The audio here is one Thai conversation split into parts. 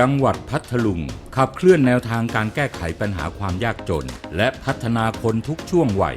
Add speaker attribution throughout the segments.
Speaker 1: จังหวัดพัทลุง ขับเคลื่อนแนวทางการแก้ไขปัญหาความยากจน และพัฒนาคนทุกช่วงวัย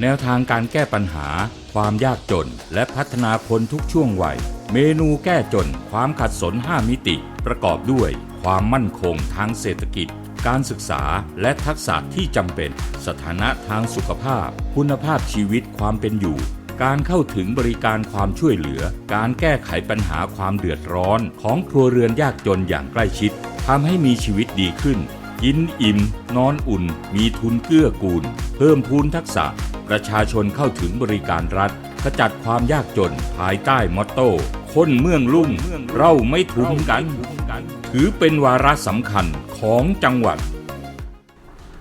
Speaker 1: แนวทางการแก้ปัญหา ความยากจน และพัฒนาคนทุกช่วงวัย เมนูแก้จน ความขัดสน 5 มิติ ประกอบด้วย ความมั่นคงทางเศรษฐกิจ การศึกษาและทักษะที่จำเป็น สถานะทางสุขภาพ คุณภาพชีวิตความเป็นอยู่ การเข้าถึงบริการความช่วยเหลือ การแก้ไขปัญหาความเดือดร้อนของครัวเรือนยากจนอย่างใกล้ชิดทำให้มีชีวิตดีขึ้น กินอิ่ม นอนอุ่น มีทุนเกื้อกูล เพิ่มพูนทักษะ ประชาชนเข้าถึงบริการรัฐขจัดความยากจน ภายใต้มอตโต้คนเมืองลุ่ม เราไม่ทุมกัน ถือเป็นวาระสำคัญของจังหวัด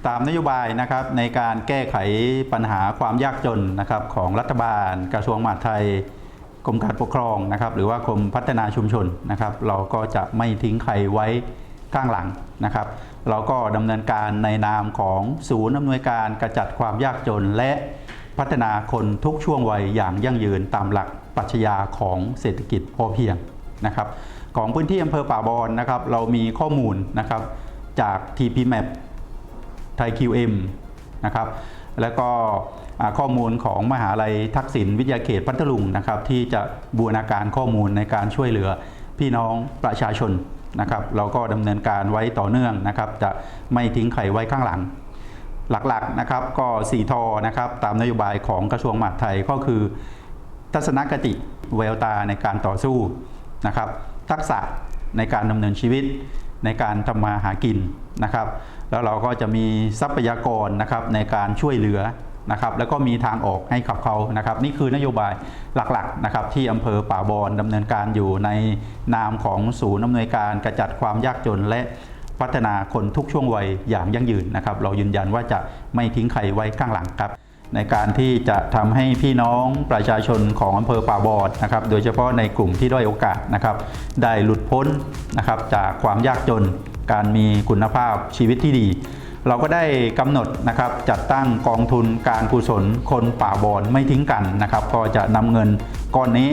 Speaker 2: ตามนโยบายนะครับในการแก้ไขปัญหาความยากจนนะครับของรัฐบาล กระทรวงมหาดไทยกรมการปกครองนะครับหรือว่ากรมพัฒนาชุมชนนะครับเราก็จะไม่ทิ้งใครไว้ข้างหลังนะครับ เราก็ดำเนินการในนามของศูนย์อำนวยการกระจัดความยากจนและพัฒนาคนทุกช่วงวัยอย่างยั่งยืนตามหลักปรัชญาของเศรษฐกิจพอเพียงนะครับ ของพื้นที่อำเภอป่าบอนนะครับ เรามีข้อมูลนะครับจาก TP Map ไทย QM นะครับแล้วก็ข้อมูลของมหาลัยทักษิณวิทยาเขตพัทลุงนะครับที่จะบูรณาการข้อมูลในการช่วยเหลือพี่น้องประชาชนนะครับเราก็ดำเนินการไว้ต่อเนื่องนะครับ จะไม่ทิ้งใครไว้ข้างหลัง หลักๆนะครับก็4ทอนะครับตามนโยบายของกระทรวงมหาดไทยก็คือ ทัศนคติแววตาในการต่อสู้นะครับทักษะในการดำเนินชีวิต ในการทำมาหากินนะครับ แล้วเราก็จะมีทรัพยากรนะครับในการช่วยเหลือนะครับแล้วก็มีทางออกให้กับเขานะครับ นี่คือนโยบายหลักๆนะครับที่อำเภอป่าบอนดำเนินการอยู่ในนามของศูนย์อำนวยการกระจัดความยากจนและพัฒนาคนทุกช่วงวัยอย่างยั่งยืนนะครับ เรายืนยันว่าจะไม่ทิ้งใครไว้ข้างหลังครับ ในการที่จะทำให้พี่น้องประชาชนของอำเภอป่าบอนนะครับ โดยเฉพาะในกลุ่มที่ด้อยโอกาสนะครับ ได้หลุดพ้นนะครับจากความยากจน การมีคุณภาพชีวิตที่ดี เราก็ได้กำหนดนะครับจัดตั้งกองทุนการกุศลคนป่าบอนไม่ทิ้งกันนะครับ ก็จะนำเงินก้อนนี้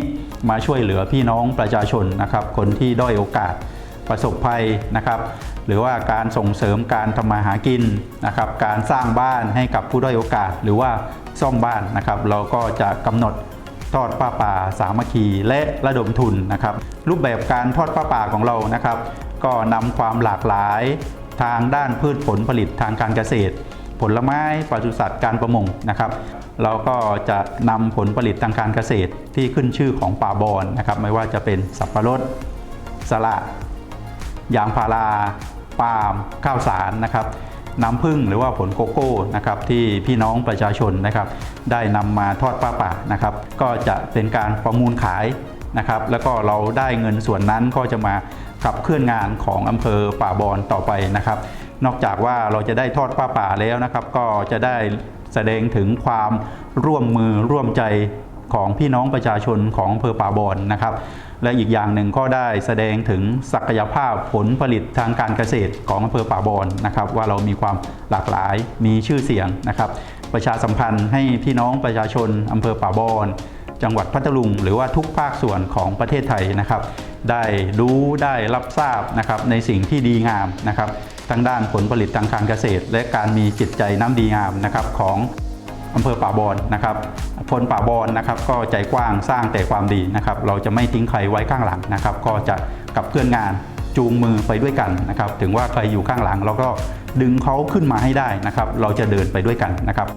Speaker 2: มาช่วยเหลือพี่น้องประชาชนนะครับ คนที่ด้อยโอกาสประสบภัยนะครับ หรือว่าการส่งเสริมการทำมาหากินนะครับการสร้างบ้านให้กับผู้ด้อยโอกาส หรือว่าซ่อมบ้านนะครับเราก็จะกำหนดทอดผ้าป่าสามัคคีและระดมทุนนะครับรูปแบบการทอดผ้าป่าของเรานะครับ ก็นำความหลากหลายทางด้านพืชผลผลิตทางการเกษตร ผลไม้ปศุสัตว์การประมงนะครับ เราก็จะนำผลผลิตทางการเกษตรที่ขึ้นชื่อของป่าบอนนะครับ ไม่ว่าจะเป็นสับปะรดสละยางพารา ปาล์มข้าวสารนะครับน้ำผึ้งหรือว่าผลโกโก้นะครับที่พี่น้องประชาชนนะครับ ได้นำมาทอดป้าป่านะครับ ก็จะเป็นการประมูลขายนะครับ แล้วก็เราได้เงินส่วนนั้นก็จะมาขับเคลื่อนงานของอำเภอป่าบอนต่อไปนะครับ นอกจากว่าเราจะได้ทอดป้าป่าแล้วนะครับ ก็จะได้แสดงถึงความร่วมมือร่วมใจ ของพี่น้องประชาชนของอำเภอป่าบอนนะครับ และอีกอย่างหนึ่งก็ได้แสดงถึงศักยภาพผลผลิตทางการเกษตรของอำเภอป่าบอนนะครับ ว่าเรามีความหลากหลายมีชื่อเสียงนะครับ ประชาสัมพันธ์ให้พี่น้องประชาชนอำเภอป่าบอนจังหวัดพัทลุง หรือว่าทุกภาคส่วนของประเทศไทยนะครับ ได้รู้ได้รับทราบนะครับในสิ่งที่ดีงามนะครับทั้งด้านผลผลิตทางการเกษตร และการมีจิตใจน้ำดีงามนะครับของ อำเภอป่าบอนนะครับคนป่าบอนนะครับก็ใจกว้างสร้างแต่ความดีนะครับ เราจะไม่ทิ้งใครไว้ข้างหลังนะครับ ก็จะกับเพื่อนงานจูงมือไปด้วยกันนะครับ ถึงว่าใครอยู่ข้างหลังเราก็ดึงเขาขึ้นมาให้ได้นะครับ เราจะเดินไปด้วยกันนะครับ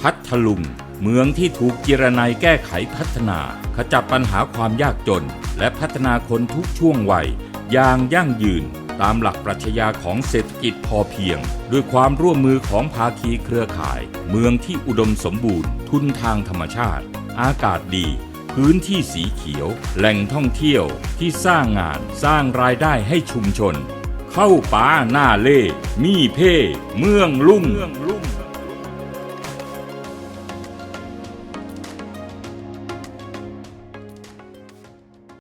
Speaker 1: พัทลุงเมืองที่ถูกจิรนัยแก้ไขพัฒนา ขจัดปัญหาความยากจน และพัฒนาคนทุกช่วงวัยอย่างยั่งยืน ตามหลักปรัชญาของเศรษฐกิจพอเพียง ด้วยความร่วมมือของภาคีเครือข่าย เมืองที่อุดมสมบูรณ์ ทุนทางธรรมชาติ อากาศดี พื้นที่สีเขียว แหล่งท่องเที่ยวที่สร้างงานสร้างรายได้ให้ชุมชน เข้าป่าหน้าเล่ มีเพ่ เมืองลุ่ง